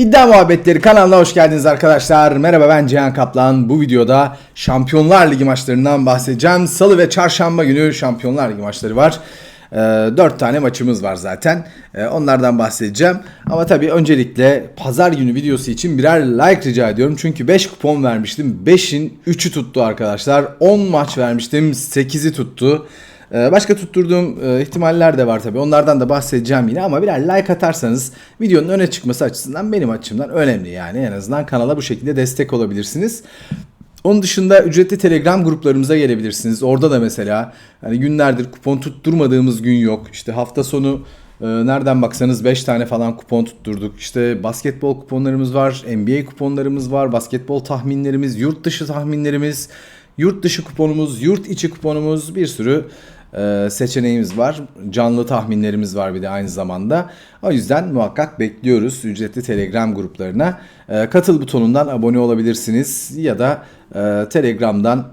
İddia Muhabbetleri kanalına hoş geldiniz arkadaşlar. Merhaba ben Cihan Kaplan. Bu videoda Şampiyonlar Ligi maçlarından bahsedeceğim. Salı ve çarşamba günü Şampiyonlar Ligi maçları var. Ee, 4 tane maçımız var zaten. Ee, onlardan bahsedeceğim. Ama tabii öncelikle pazar günü videosu için birer like rica ediyorum. Çünkü 5 kupon vermiştim. 5'in 3'ü tuttu arkadaşlar. 10 maç vermiştim. 8'i tuttu. Ee, Başka tutturduğum e, ihtimaller de var tabii. Onlardan da bahsedeceğim yine ama birer like atarsanız videonun öne çıkması açısından benim açımdan önemli yani. En azından kanala bu şekilde destek olabilirsiniz. Onun dışında ücretli Telegram gruplarımıza gelebilirsiniz. Orada da mesela hani günlerdir kupon tutturmadığımız gün yok. İşte hafta sonu e, nereden baksanız 5 tane falan kupon tutturduk. İşte basketbol kuponlarımız var, NBA kuponlarımız var, basketbol tahminlerimiz, yurt dışı tahminlerimiz, yurt dışı kuponumuz, yurt içi kuponumuz bir sürü e, seçeneğimiz var. Canlı tahminlerimiz var bir de aynı zamanda. O yüzden muhakkak bekliyoruz ücretli Telegram gruplarına. E, katıl butonundan abone olabilirsiniz ya da e, Telegram'dan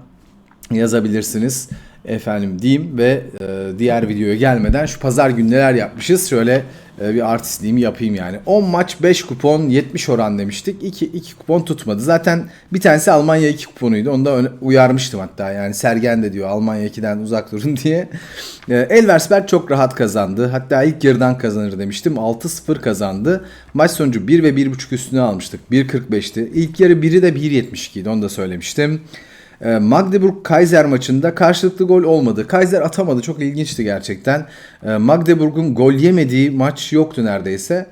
yazabilirsiniz efendim diyeyim ve e, diğer videoya gelmeden şu pazar günü neler yapmışız şöyle e, bir artistliğimi yapayım yani. 10 maç 5 kupon 70 oran demiştik. 2 2 kupon tutmadı. Zaten bir tanesi Almanya 2 kuponuydu. Onu da uyarmıştım hatta. Yani Sergen de diyor Almanya 2'den uzak durun diye. E, Elversberg çok rahat kazandı. Hatta ilk yarıdan kazanır demiştim. 6-0 kazandı. Maç sonucu 1 ve 1.5 üstüne almıştık. 1.45'ti. İlk yarı 1'i de 1.72'ydi. Onu da söylemiştim. E, Magdeburg Kaiser maçında karşılıklı gol olmadı. Kaiser atamadı. Çok ilginçti gerçekten. E, Magdeburg'un gol yemediği maç yoktu neredeyse.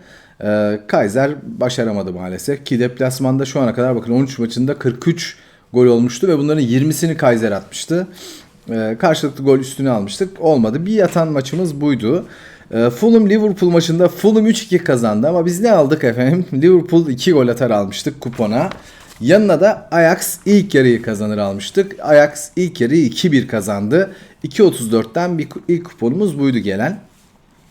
E, Kaiser başaramadı maalesef. Ki deplasmanda şu ana kadar bakın 13 maçında 43 gol olmuştu ve bunların 20'sini Kaiser atmıştı. Karşılıklı gol üstüne almıştık. Olmadı. Bir yatan maçımız buydu. Fulham Liverpool maçında Fulham 3-2 kazandı ama biz ne aldık efendim? Liverpool 2 gol atar almıştık kupona. Yanına da Ajax ilk yarıyı kazanır almıştık. Ajax ilk yarıyı 2-1 kazandı. 2.34'ten bir ilk kuponumuz buydu gelen.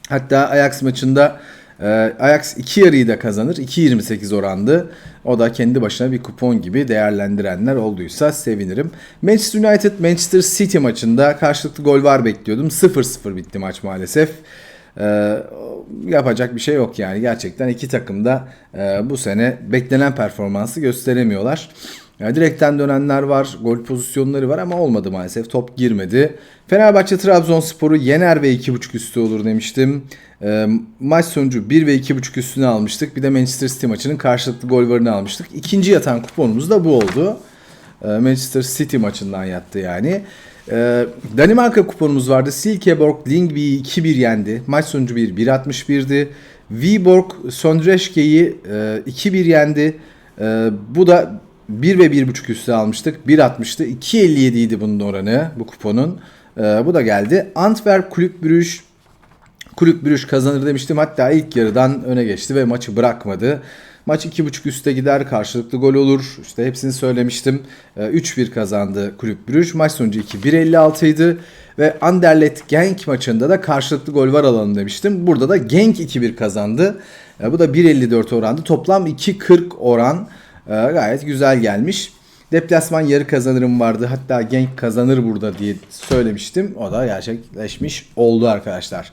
Hatta Ajax maçında e, Ajax 2 yarıyı da kazanır. 2.28 orandı. O da kendi başına bir kupon gibi değerlendirenler olduysa sevinirim. Manchester United Manchester City maçında karşılıklı gol var bekliyordum. 0-0 bitti maç maalesef. Ee, yapacak bir şey yok yani gerçekten iki takım da e, bu sene beklenen performansı gösteremiyorlar. Ya direkten dönenler var, gol pozisyonları var ama olmadı maalesef. Top girmedi. Fenerbahçe Trabzonspor'u yener ve 2.5 üstü olur demiştim. Ee, maç sonucu 1 ve 2.5 üstüne almıştık. Bir de Manchester City maçının karşılıklı gol varını almıştık. İkinci yatan kuponumuz da bu oldu. Ee, Manchester City maçından yattı yani. Ee, Danimarka kuponumuz vardı. Silkeborg Lyngby'yi 2-1 yendi. Maç sonucu 1 1.61'di. Viborg Sondreske'yi e, 2-1 yendi. E, bu da 1 ve 1.5 üstü almıştık. 1.60'tı. 2.57 idi bunun oranı bu kuponun. E, bu da geldi. Antwerp Kulüp Brüj Kulüp Brüj kazanır demiştim. Hatta ilk yarıdan öne geçti ve maçı bırakmadı. Maç 2.5 üste gider, karşılıklı gol olur. İşte hepsini söylemiştim. Ee, 3-1 kazandı Kulüp Brüj. Maç sonucu 2-1.56 idi. Ve Anderlecht Genk maçında da karşılıklı gol var alalım demiştim. Burada da Genk 2-1 kazandı. Ee, bu da 1.54 orandı. Toplam 2.40 oran. Ee, gayet güzel gelmiş. Deplasman yarı kazanırım vardı. Hatta Genk kazanır burada diye söylemiştim. O da gerçekleşmiş oldu arkadaşlar.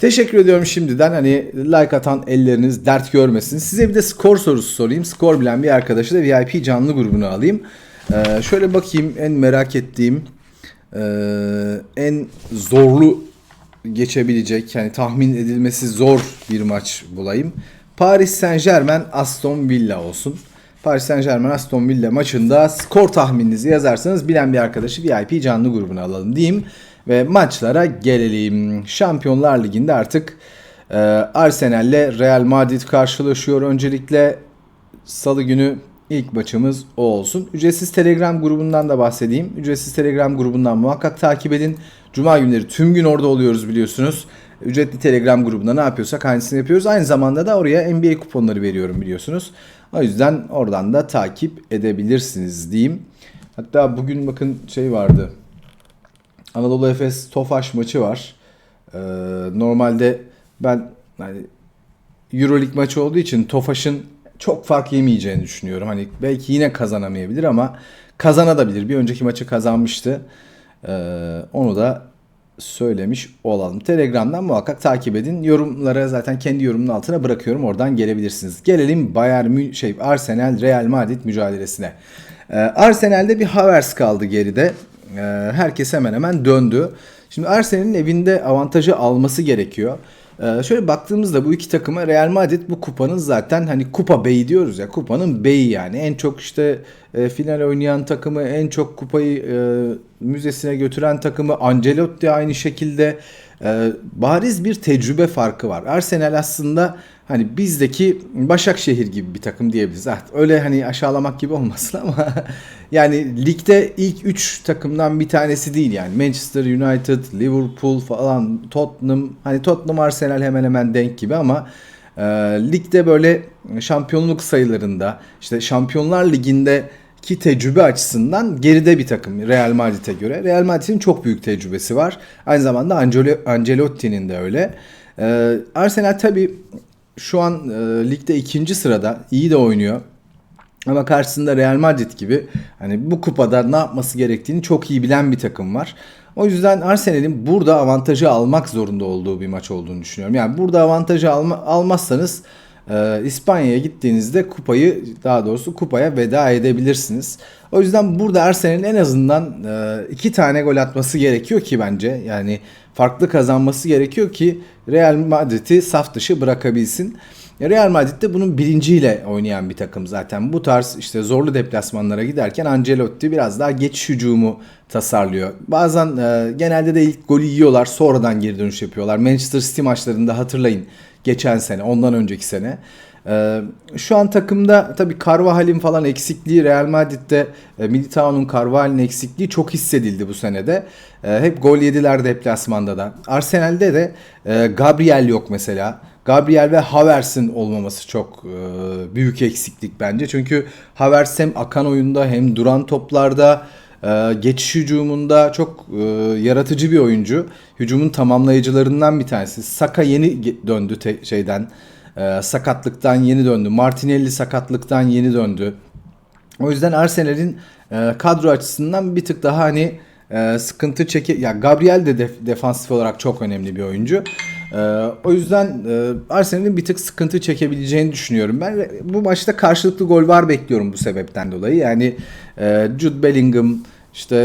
Teşekkür ediyorum şimdiden. Hani like atan elleriniz dert görmesin. Size bir de skor sorusu sorayım. Skor bilen bir arkadaşı da VIP canlı grubuna alayım. Ee, şöyle bakayım en merak ettiğim e, en zorlu geçebilecek yani tahmin edilmesi zor bir maç bulayım. Paris Saint Germain Aston Villa olsun. Paris Saint Germain Aston Villa maçında skor tahmininizi yazarsanız bilen bir arkadaşı VIP canlı grubuna alalım diyeyim. Ve maçlara gelelim. Şampiyonlar Ligi'nde artık e, Arsenal ile Real Madrid karşılaşıyor. Öncelikle salı günü ilk maçımız o olsun. Ücretsiz Telegram grubundan da bahsedeyim. Ücretsiz Telegram grubundan muhakkak takip edin. Cuma günleri tüm gün orada oluyoruz biliyorsunuz. Ücretli Telegram grubunda ne yapıyorsak aynısını yapıyoruz. Aynı zamanda da oraya NBA kuponları veriyorum biliyorsunuz. O yüzden oradan da takip edebilirsiniz diyeyim. Hatta bugün bakın şey vardı. Anadolu Efes Tofaş maçı var. Ee, normalde ben hani Euroleague maçı olduğu için Tofaş'ın çok fark yemeyeceğini düşünüyorum. Hani belki yine kazanamayabilir ama kazanabilir. Bir önceki maçı kazanmıştı. Ee, onu da söylemiş olalım. Telegram'dan muhakkak takip edin. Yorumlara zaten kendi yorumun altına bırakıyorum. Oradan gelebilirsiniz. Gelelim Bayern şey Arsenal Real Madrid mücadelesine. Ee, Arsenal'de bir Havertz kaldı geride. Ee, herkes hemen hemen döndü. Şimdi Arsenal'in evinde avantajı alması gerekiyor. Ee, şöyle baktığımızda bu iki takıma Real Madrid bu kupanın zaten hani kupa beyi diyoruz ya kupanın beyi yani. En çok işte e, final oynayan takımı en çok kupayı e, müzesine götüren takımı Ancelotti aynı şekilde e, bariz bir tecrübe farkı var. Arsenal aslında hani bizdeki Başakşehir gibi bir takım diyebiliriz. Ah, öyle hani aşağılamak gibi olmasın ama yani ligde ilk 3 takımdan bir tanesi değil yani. Manchester United, Liverpool falan, Tottenham hani Tottenham Arsenal hemen hemen denk gibi ama e, ligde böyle şampiyonluk sayılarında işte Şampiyonlar Ligi'nde ki tecrübe açısından geride bir takım Real Madrid'e göre. Real Madrid'in çok büyük tecrübesi var. Aynı zamanda Ancelotti'nin de öyle. Ee, Arsenal tabii şu an e, ligde ikinci sırada iyi de oynuyor. Ama karşısında Real Madrid gibi hani bu kupada ne yapması gerektiğini çok iyi bilen bir takım var. O yüzden Arsenal'in burada avantajı almak zorunda olduğu bir maç olduğunu düşünüyorum. Yani burada avantajı alma, almazsanız e, İspanya'ya gittiğinizde kupayı daha doğrusu kupaya veda edebilirsiniz. O yüzden burada Arsenal'in en azından e, iki tane gol atması gerekiyor ki bence. Yani farklı kazanması gerekiyor ki Real Madrid'i saf dışı bırakabilsin. Real Madrid de bunun bilinciyle oynayan bir takım zaten. Bu tarz işte zorlu deplasmanlara giderken Ancelotti biraz daha geçiş hücumu tasarlıyor. Bazen e, genelde de ilk golü yiyorlar sonradan geri dönüş yapıyorlar. Manchester City maçlarında hatırlayın geçen sene ondan önceki sene. Ee, şu an takımda tabii Carvajal'in falan eksikliği Real Madrid'de e, Militao'nun Carvajal'in eksikliği çok hissedildi bu senede. E, hep gol yediler deplasmanda da. Arsenal'de de e, Gabriel yok mesela. Gabriel ve Havertz'in olmaması çok e, büyük eksiklik bence. Çünkü Havertz hem akan oyunda hem duran toplarda e, geçiş hücumunda çok e, yaratıcı bir oyuncu. Hücumun tamamlayıcılarından bir tanesi. Saka yeni döndü te- şeyden e, sakatlıktan yeni döndü. Martinelli sakatlıktan yeni döndü. O yüzden Arsenal'in e, kadro açısından bir tık daha hani e, sıkıntı çeke ya Gabriel de def- defansif olarak çok önemli bir oyuncu. E, o yüzden e, Arsenal'in bir tık sıkıntı çekebileceğini düşünüyorum. Ben bu maçta karşılıklı gol var bekliyorum bu sebepten dolayı. Yani e, Jude Bellingham işte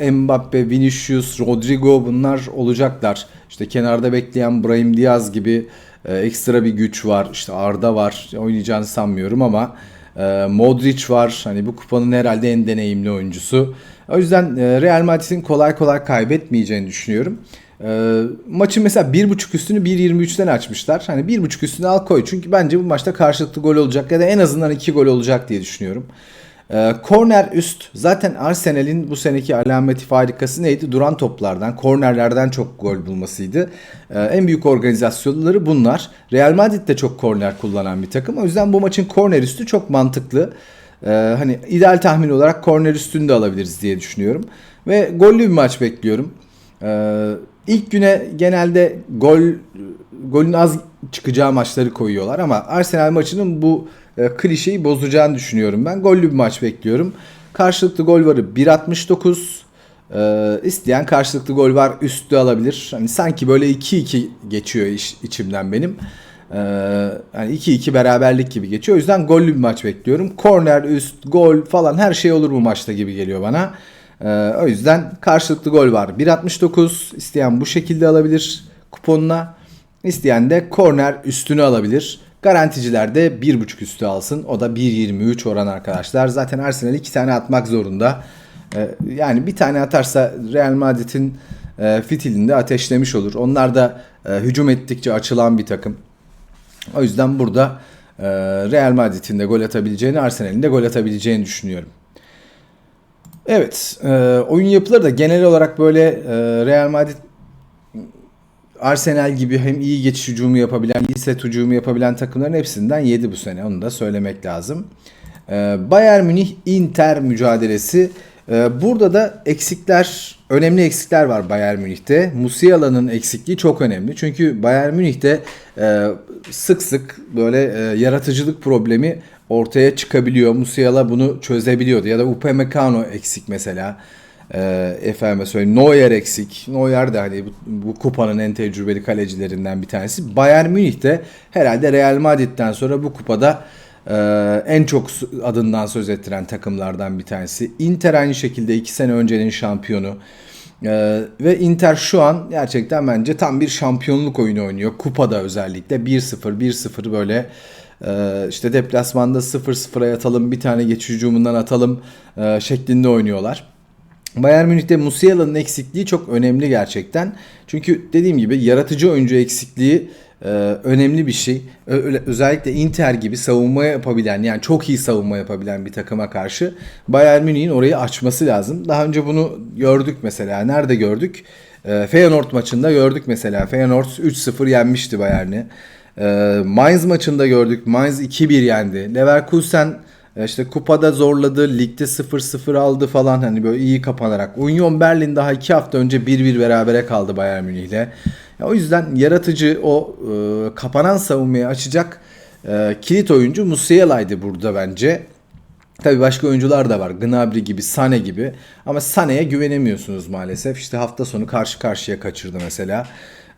e, Mbappe, Vinicius, Rodrigo bunlar olacaklar. İşte kenarda bekleyen Brahim Diaz gibi e, ekstra bir güç var. İşte Arda var. Oynayacağını sanmıyorum ama e, Modric var. Hani bu kupanın herhalde en deneyimli oyuncusu. O yüzden e, Real Madrid'in kolay kolay kaybetmeyeceğini düşünüyorum. E, maçın mesela 1.5 üstünü 1.23'ten açmışlar. Hani 1.5 üstünü al koy. Çünkü bence bu maçta karşılıklı gol olacak ya da en azından 2 gol olacak diye düşünüyorum. Korner üst zaten Arsenal'in bu seneki alameti farikası neydi? Duran toplardan, kornerlerden çok gol bulmasıydı. E, en büyük organizasyonları bunlar. Real Madrid de çok korner kullanan bir takım. O yüzden bu maçın korner üstü çok mantıklı. E, hani ideal tahmin olarak korner üstünü de alabiliriz diye düşünüyorum. Ve gollü bir maç bekliyorum. E, ilk güne genelde gol golün az çıkacağı maçları koyuyorlar ama Arsenal maçının bu e, klişeyi bozacağını düşünüyorum ben. Gollü bir maç bekliyorum. Karşılıklı gol varı 1.69. E, isteyen karşılıklı gol var üstü alabilir. Hani sanki böyle 2-2 geçiyor iç, içimden benim. E, yani 2-2 beraberlik gibi geçiyor. O yüzden gollü bir maç bekliyorum. Korner, üst, gol falan her şey olur bu maçta gibi geliyor bana. E, o yüzden karşılıklı gol var 1.69. İsteyen bu şekilde alabilir kuponuna. İsteyen de korner üstünü alabilir. Garanticiler de 1.5 üstü alsın. O da 1.23 oran arkadaşlar. Zaten Arsenal 2 tane atmak zorunda. Ee, yani bir tane atarsa Real Madrid'in e, fitilinde ateşlemiş olur. Onlar da e, hücum ettikçe açılan bir takım. O yüzden burada e, Real Madrid'in de gol atabileceğini, Arsenal'in de gol atabileceğini düşünüyorum. Evet, oyun yapıları da genel olarak böyle Real Madrid Arsenal gibi hem iyi geçiş hücumu yapabilen, iyi set hücumu yapabilen takımların hepsinden yedi bu sene. Onu da söylemek lazım. Ee, Bayern Münih Inter mücadelesi. Ee, burada da eksikler, önemli eksikler var Bayern Münih'te. Musiala'nın eksikliği çok önemli. Çünkü Bayern Münih'te e, sık sık böyle e, yaratıcılık problemi ortaya çıkabiliyor. Musiala bunu çözebiliyordu. Ya da Upamecano eksik mesela. Ee, efendime söyleyeyim Neuer eksik. Neuer de hani bu, bu kupanın en tecrübeli kalecilerinden bir tanesi. Bayern Münih de herhalde Real Madrid'den sonra bu kupada e, en çok adından söz ettiren takımlardan bir tanesi. Inter aynı şekilde 2 sene öncenin şampiyonu. Ee, ve Inter şu an gerçekten bence tam bir şampiyonluk oyunu oynuyor. Kupada özellikle 1-0 1-0 böyle e, işte deplasmanda 0-0'a yatalım bir tane geçici hücumundan atalım e, şeklinde oynuyorlar. Bayern Münih'te Musiala'nın eksikliği çok önemli gerçekten. Çünkü dediğim gibi yaratıcı oyuncu eksikliği e, önemli bir şey. Öyle, özellikle Inter gibi savunma yapabilen yani çok iyi savunma yapabilen bir takıma karşı Bayern Münih'in orayı açması lazım. Daha önce bunu gördük mesela. Nerede gördük? E, Feyenoord maçında gördük mesela. Feyenoord 3-0 yenmişti Bayern'i. E, Mainz maçında gördük. Mainz 2-1 yendi. Leverkusen işte kupada zorladı, ligde 0-0 aldı falan hani böyle iyi kapanarak. Union Berlin daha 2 hafta önce 1-1 berabere kaldı Bayern Münih'le. Ya o yüzden yaratıcı o e, kapanan savunmayı açacak e, kilit oyuncu Musiala'ydı burada bence. Tabii başka oyuncular da var. Gnabry gibi, Sane gibi. Ama Sane'ye güvenemiyorsunuz maalesef. İşte hafta sonu karşı karşıya kaçırdı mesela.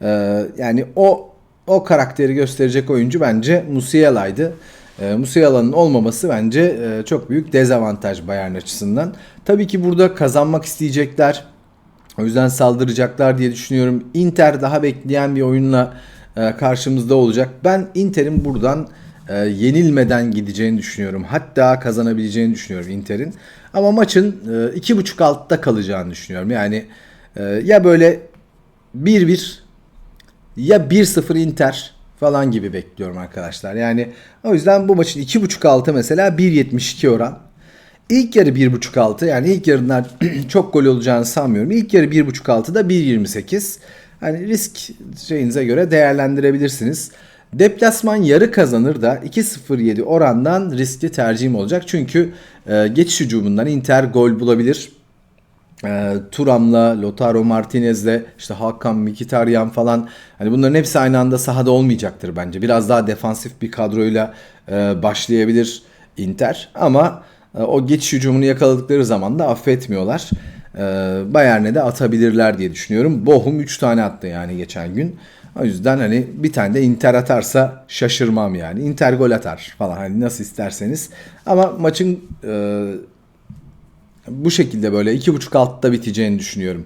Ee, yani o o karakteri gösterecek oyuncu bence Musiala'ydı. E, Musiala'nın olmaması bence e, çok büyük dezavantaj Bayern açısından. Tabii ki burada kazanmak isteyecekler. O yüzden saldıracaklar diye düşünüyorum. Inter daha bekleyen bir oyunla e, karşımızda olacak. Ben Inter'in buradan e, yenilmeden gideceğini düşünüyorum. Hatta kazanabileceğini düşünüyorum Inter'in. Ama maçın e, iki buçuk altta kalacağını düşünüyorum. Yani e, ya böyle 1-1 ya 1-0 Inter falan gibi bekliyorum arkadaşlar. Yani o yüzden bu maçın 2.5 altı mesela 1.72 oran. İlk yarı 1.5 altı yani ilk yarılar çok gol olacağını sanmıyorum. İlk yarı 1.5 altı da 1.28. Hani risk şeyinize göre değerlendirebilirsiniz. Deplasman yarı kazanır da 2.07 orandan riskli tercihim olacak. Çünkü e, geçiş hücumundan Inter gol bulabilir e, Turam'la, Lotaro Martinez'le, işte Hakan Mkhitaryan falan hani bunların hepsi aynı anda sahada olmayacaktır bence. Biraz daha defansif bir kadroyla e, başlayabilir Inter ama e, o geçiş hücumunu yakaladıkları zaman da affetmiyorlar. E, Bayern'e de atabilirler diye düşünüyorum. Bohum 3 tane attı yani geçen gün. O yüzden hani bir tane de Inter atarsa şaşırmam yani. Inter gol atar falan hani nasıl isterseniz. Ama maçın e, bu şekilde böyle iki buçuk altta biteceğini düşünüyorum.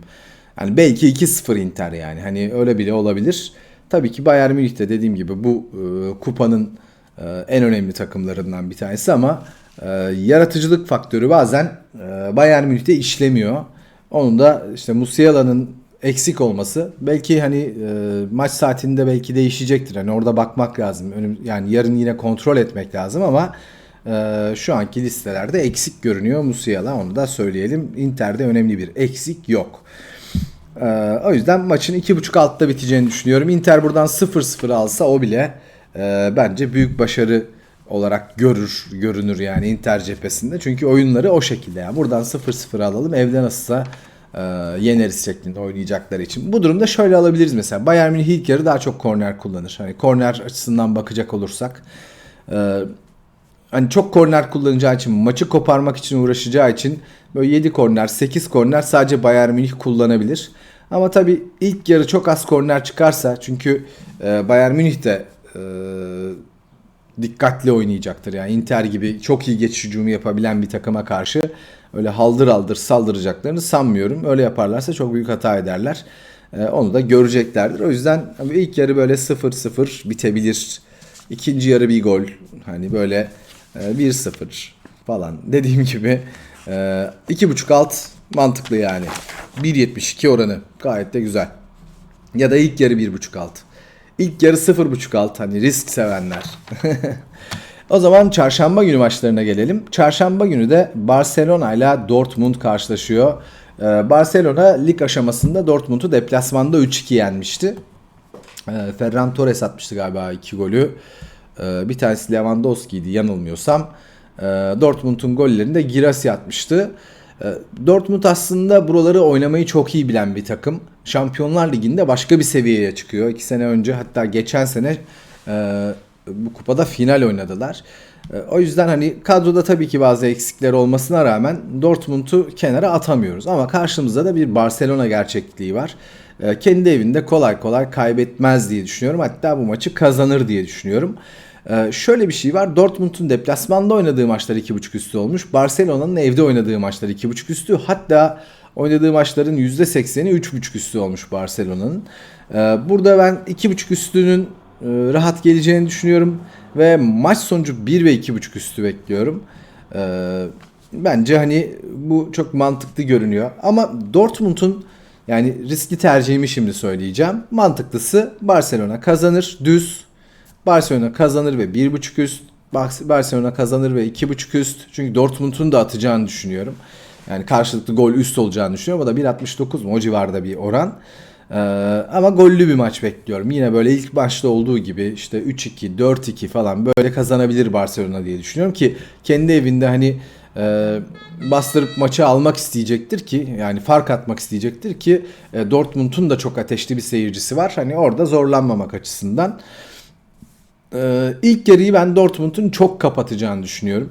Yani belki 2-0 Inter yani. Hani öyle bile olabilir. Tabii ki Bayern Münih de dediğim gibi bu e, kupanın e, en önemli takımlarından bir tanesi ama e, yaratıcılık faktörü bazen e, Bayern Münih'te işlemiyor. Onun da işte Musiala'nın eksik olması belki hani e, maç saatinde belki değişecektir. Hani orada bakmak lazım. Yani yarın yine kontrol etmek lazım ama ee, şu anki listelerde eksik görünüyor Musiala onu da söyleyelim. Inter'de önemli bir eksik yok. Ee, o yüzden maçın 2.5 altta biteceğini düşünüyorum. Inter buradan 0-0 alsa o bile e, bence büyük başarı olarak görür görünür yani Inter cephesinde. Çünkü oyunları o şekilde yani. Buradan 0-0 alalım. Evde nasılsa e, yeneriz şeklinde oynayacaklar için. Bu durumda şöyle alabiliriz mesela. Bayern Münih ilk yarı daha çok korner kullanır. Hani korner açısından bakacak olursak. E, hani çok korner kullanacağı için, maçı koparmak için uğraşacağı için böyle 7 korner, 8 korner sadece Bayern Münih kullanabilir. Ama tabii ilk yarı çok az korner çıkarsa çünkü e, Bayern Münih de e, dikkatli oynayacaktır. Yani Inter gibi çok iyi geçiş hücumu yapabilen bir takıma karşı öyle haldır haldır saldıracaklarını sanmıyorum. Öyle yaparlarsa çok büyük hata ederler. E, onu da göreceklerdir. O yüzden ilk yarı böyle 0-0 bitebilir. İkinci yarı bir gol. Hani böyle 1-0 ee, falan dediğim gibi 2.5 e, alt mantıklı yani. 1.72 oranı gayet de güzel. Ya da ilk yarı 1.5 alt. İlk yarı 0.5 alt hani risk sevenler. o zaman çarşamba günü maçlarına gelelim. Çarşamba günü de Barcelona ile Dortmund karşılaşıyor. Ee, Barcelona lig aşamasında Dortmund'u deplasmanda 3-2 yenmişti. Ee, Ferran Torres atmıştı galiba 2 golü. Ee, bir tanesi Lewandowski'ydi yanılmıyorsam. Ee, Dortmund'un gollerini de Girassi atmıştı. Ee, Dortmund aslında buraları oynamayı çok iyi bilen bir takım. Şampiyonlar Ligi'nde başka bir seviyeye çıkıyor. İki sene önce hatta geçen sene e, bu kupada final oynadılar. E, O yüzden hani kadroda tabii ki bazı eksikler olmasına rağmen Dortmund'u kenara atamıyoruz. Ama karşımızda da bir Barcelona gerçekliği var. E, Kendi evinde kolay kolay kaybetmez diye düşünüyorum. Hatta bu maçı kazanır diye düşünüyorum. E, Şöyle bir şey var. Dortmund'un deplasmanda oynadığı maçlar 2.5 üstü olmuş. Barcelona'nın evde oynadığı maçlar 2.5 üstü. Hatta oynadığı maçların %80'i 3.5 üstü olmuş Barcelona'nın. Burada ben 2.5 üstünün rahat geleceğini düşünüyorum ve maç sonucu 1 ve 2.5 üstü bekliyorum. E, Bence hani bu çok mantıklı görünüyor. Ama Dortmund'un yani riskli tercihimi şimdi söyleyeceğim. Mantıklısı Barcelona kazanır düz. Barcelona kazanır ve 1.5 üst. Barcelona kazanır ve 2.5 üst. Çünkü Dortmund'un da atacağını düşünüyorum. Yani karşılıklı gol üst olacağını düşünüyorum. O da 1.69 mu o civarda bir oran. Ee, ama gollü bir maç bekliyorum. Yine böyle ilk başta olduğu gibi işte 3-2, 4-2 falan böyle kazanabilir Barcelona diye düşünüyorum ki kendi evinde hani e, bastırıp maçı almak isteyecektir ki yani fark atmak isteyecektir ki e, Dortmund'un da çok ateşli bir seyircisi var. Hani orada zorlanmamak açısından. Ee, ilk yarıyı ben Dortmund'un çok kapatacağını düşünüyorum.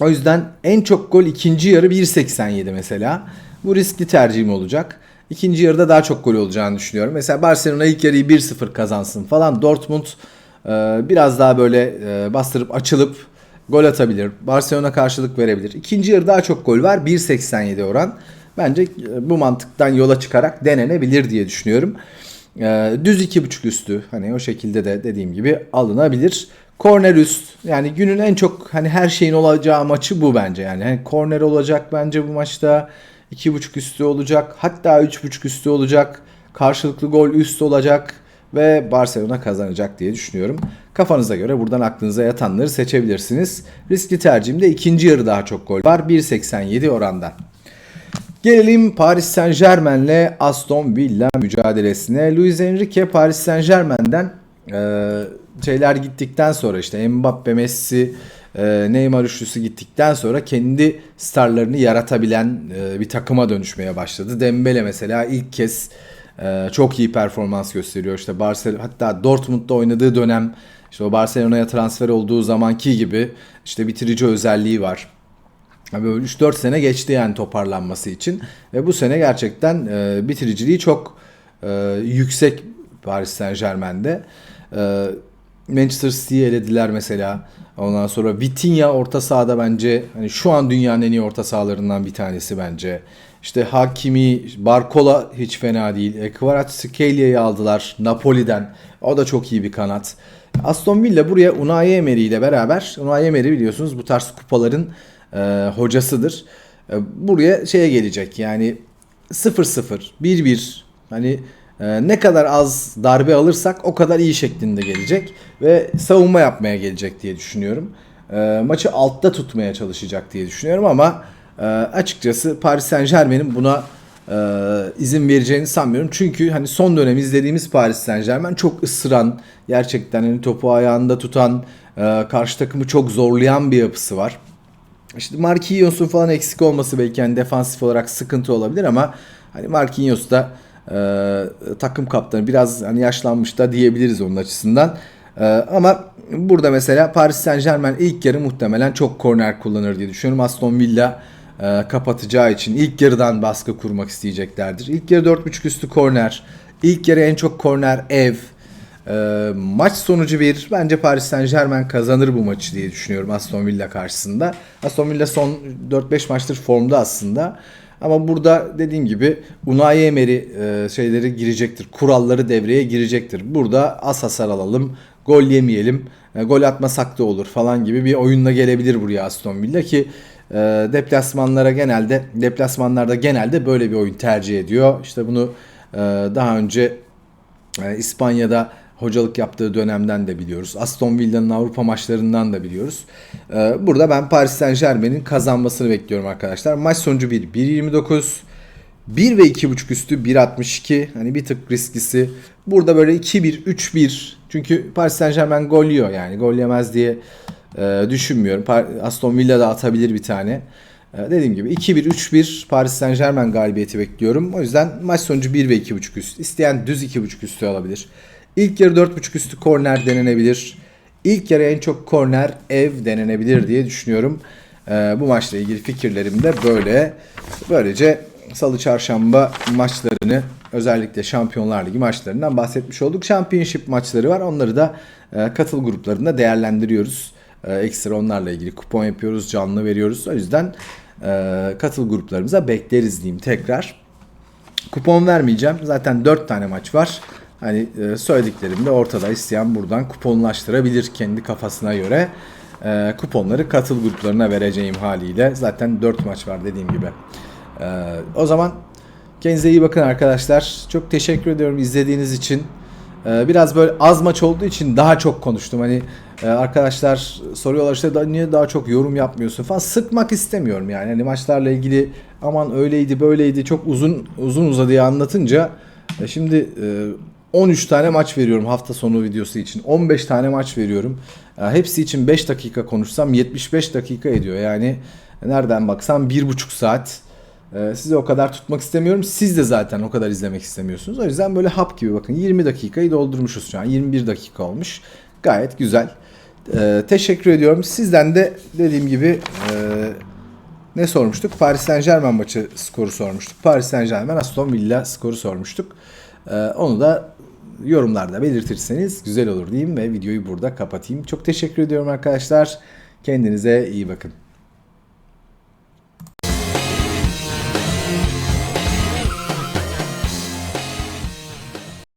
O yüzden en çok gol ikinci yarı 1.87 mesela. Bu riskli tercihim olacak. İkinci yarıda daha çok gol olacağını düşünüyorum. Mesela Barcelona ilk yarıyı 1-0 kazansın falan. Dortmund e, biraz daha böyle e, bastırıp açılıp gol atabilir. Barcelona karşılık verebilir. İkinci yarı daha çok gol var. 1.87 oran. Bence e, bu mantıktan yola çıkarak denenebilir diye düşünüyorum. Düz iki buçuk üstü hani o şekilde de dediğim gibi alınabilir. Korner üst yani günün en çok hani her şeyin olacağı maçı bu bence yani. Hani olacak bence bu maçta. İki buçuk üstü olacak hatta üç buçuk üstü olacak. Karşılıklı gol üst olacak ve Barcelona kazanacak diye düşünüyorum. Kafanıza göre buradan aklınıza yatanları seçebilirsiniz. Riskli tercihimde ikinci yarı daha çok gol var 1.87 orandan. Gelelim Paris Saint Germain'le Aston Villa mücadelesine. Luis Enrique Paris Saint Germain'den e, şeyler gittikten sonra işte Mbappe, Messi, e, Neymar üçlüsü gittikten sonra kendi starlarını yaratabilen e, bir takıma dönüşmeye başladı. Dembele mesela ilk kez e, çok iyi performans gösteriyor. İşte Barcelona hatta Dortmund'da oynadığı dönem işte o Barcelona'ya transfer olduğu zamanki gibi işte bitirici özelliği var. Böyle 3-4 sene geçti yani toparlanması için. Ve bu sene gerçekten e, bitiriciliği çok yüksek Paris Saint Germain'de. Manchester City'yi elediler mesela. Ondan sonra Vitinha orta sahada bence hani şu an dünyanın en iyi orta sahalarından bir tanesi bence. İşte Hakimi, Barcola hiç fena değil. Kvaratskhelia aldılar Napoli'den. O da çok iyi bir kanat. Aston Villa buraya Unai Emery ile beraber Unai Emery biliyorsunuz bu tarz kupaların e, hocasıdır. E, buraya şeye gelecek yani 0-0, 1-1 hani e, ne kadar az darbe alırsak o kadar iyi şeklinde gelecek ve savunma yapmaya gelecek diye düşünüyorum. E, maçı altta tutmaya çalışacak diye düşünüyorum ama e, açıkçası Paris Saint Germain'in buna e, izin vereceğini sanmıyorum. Çünkü hani son dönem izlediğimiz Paris Saint Germain çok ısıran, gerçekten hani topu ayağında tutan, e, karşı takımı çok zorlayan bir yapısı var. İşte Marquinhos'un falan eksik olması belki hani defansif olarak sıkıntı olabilir ama hani Marquinhos da e, takım kaptanı biraz hani yaşlanmış da diyebiliriz onun açısından. E, ama burada mesela Paris Saint Germain ilk yarı muhtemelen çok korner kullanır diye düşünüyorum. Aston Villa e, kapatacağı için ilk yarıdan baskı kurmak isteyeceklerdir. İlk yarı 4.5 üstü korner. İlk yarı en çok korner ev. E, maç sonucu bir. Bence Paris Saint Germain kazanır bu maçı diye düşünüyorum Aston Villa karşısında. Aston Villa son 4-5 maçtır formda aslında. Ama burada dediğim gibi Unai Emery e, şeyleri girecektir. Kuralları devreye girecektir. Burada az hasar alalım. Gol yemeyelim. e, gol atmasak da olur falan gibi bir oyunla gelebilir buraya Aston Villa ki e, deplasmanlara genelde deplasmanlarda genelde böyle bir oyun tercih ediyor. İşte bunu e, daha önce e, İspanya'da hocalık yaptığı dönemden de biliyoruz. Aston Villa'nın Avrupa maçlarından da biliyoruz. E, burada ben Paris Saint Germain'in kazanmasını bekliyorum arkadaşlar. Maç sonucu 1. 1.29 1 ve 2.5 üstü 1.62 hani bir tık risklisi. Burada böyle 2-1 3-1 çünkü Paris Saint Germain gol yiyor yani gol yemez diye e, düşünmüyorum. Aston Villa da atabilir bir tane. E, dediğim gibi 2-1 3-1 Paris Saint Germain galibiyeti bekliyorum. O yüzden maç sonucu 1 ve 2.5 üst. İsteyen düz 2.5 üstü alabilir. İlk yarı 4.5 üstü korner denenebilir. İlk yarı en çok korner ev denenebilir diye düşünüyorum. Ee, bu maçla ilgili fikirlerim de böyle. Böylece salı çarşamba maçlarını özellikle Şampiyonlar Ligi maçlarından bahsetmiş olduk. Championship maçları var. Onları da e, katıl gruplarında değerlendiriyoruz. E, ekstra onlarla ilgili kupon yapıyoruz, canlı veriyoruz. O yüzden e, katıl gruplarımıza bekleriz diyeyim tekrar. Kupon vermeyeceğim. Zaten 4 tane maç var. Hani e, söylediklerim de ortada isteyen buradan kuponlaştırabilir kendi kafasına göre. E, kuponları katıl gruplarına vereceğim haliyle. Zaten 4 maç var dediğim gibi. E, o zaman kendinize iyi bakın arkadaşlar. Çok teşekkür ediyorum izlediğiniz için. E, biraz böyle az maç olduğu için daha çok konuştum. Hani arkadaşlar soruyorlar işte "Da- niye daha çok yorum yapmıyorsun falan. Sıkmak istemiyorum yani. Hani maçlarla ilgili aman öyleydi böyleydi çok uzun uzun uzadıya anlatınca şimdi 13 tane maç veriyorum hafta sonu videosu için. 15 tane maç veriyorum. Hepsi için 5 dakika konuşsam 75 dakika ediyor. Yani nereden baksam 1,5 saat. E, Sizi o kadar tutmak istemiyorum. Siz de zaten o kadar izlemek istemiyorsunuz. O yüzden böyle hap gibi bakın 20 dakikayı doldurmuşuz şu an. 21 dakika olmuş. Gayet güzel. E, teşekkür ediyorum. Sizden de dediğim gibi e, ne sormuştuk? Paris Saint Germain maçı skoru sormuştuk. Paris Saint Germain Aston Villa skoru sormuştuk. Ee, onu da yorumlarda belirtirseniz güzel olur diyeyim ve videoyu burada kapatayım. Çok teşekkür ediyorum arkadaşlar. Kendinize iyi bakın.